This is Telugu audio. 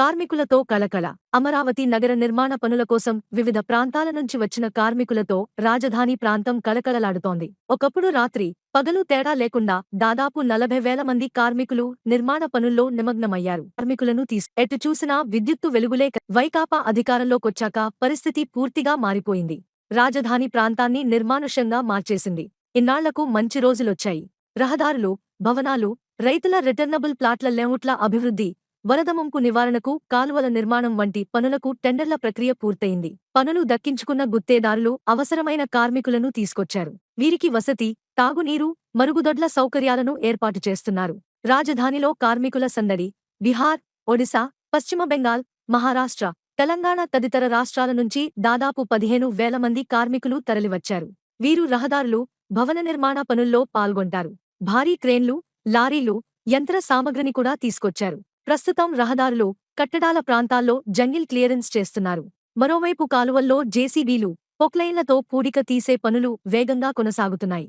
కార్మికులతో కలకల. అమరావతి నగర నిర్మాణ పనుల కోసం వివిధ ప్రాంతాల నుంచి వచ్చిన కార్మికులతో రాజధాని ప్రాంతం కలకలలాడుతోంది. ఒకప్పుడు రాత్రి పగలు తేడా లేకుండా దాదాపు నలభై వేల మంది కార్మికులు నిర్మాణ పనుల్లో నిమగ్నమయ్యారు. కార్మికులను తీసు ఎటు చూసినా విద్యుత్తు వెలుగులే వైకాపా అధికారంలోకొచ్చాక పరిస్థితి పూర్తిగా మారిపోయింది. రాజధాని ప్రాంతాన్ని నిర్మానుష్యంగా మార్చేసింది. ఇన్నాళ్ళకు మంచి రోజులొచ్చాయి. రహదారులు భవనాలు రైతుల రిటర్నబుల్ ప్లాట్ల లేఅవుట్ల అభివృద్ధి వరద ముంపు నివారణకు కాలువల నిర్మాణం వంటి పనులకు టెండర్ల ప్రక్రియ పూర్తయింది. పనులు దక్కించుకున్న గుత్తేదారులు అవసరమైన కార్మికులను తీసుకొచ్చారు. వీరికి వసతి తాగునీరు మరుగుదొడ్ల సౌకర్యాలను ఏర్పాటు చేస్తున్నారు. రాజధానిలో కార్మికుల సందడి బిహార్ ఒడిశా పశ్చిమ బెంగాల్ మహారాష్ట్ర తెలంగాణ తదితర రాష్ట్రాల నుంచి దాదాపు పదిహేను వేల మంది కార్మికులు తరలివచ్చారు. వీరు రహదారులు భవన నిర్మాణ పనుల్లో పాల్గొంటారు. భారీ క్రేన్లు లారీలు యంత్ర సామగ్రిని కూడా తీసుకొచ్చారు. ప్రస్తుతం రహదారులు కట్టడాల ప్రాంతాల్లో జంగిల్ క్లియరెన్స్ చేస్తున్నారు. మరోవైపు కాలువల్లో జేసీబీలు పొక్లైన్లతో పూడిక తీసే పనులు వేగంగా కొనసాగుతున్నాయి.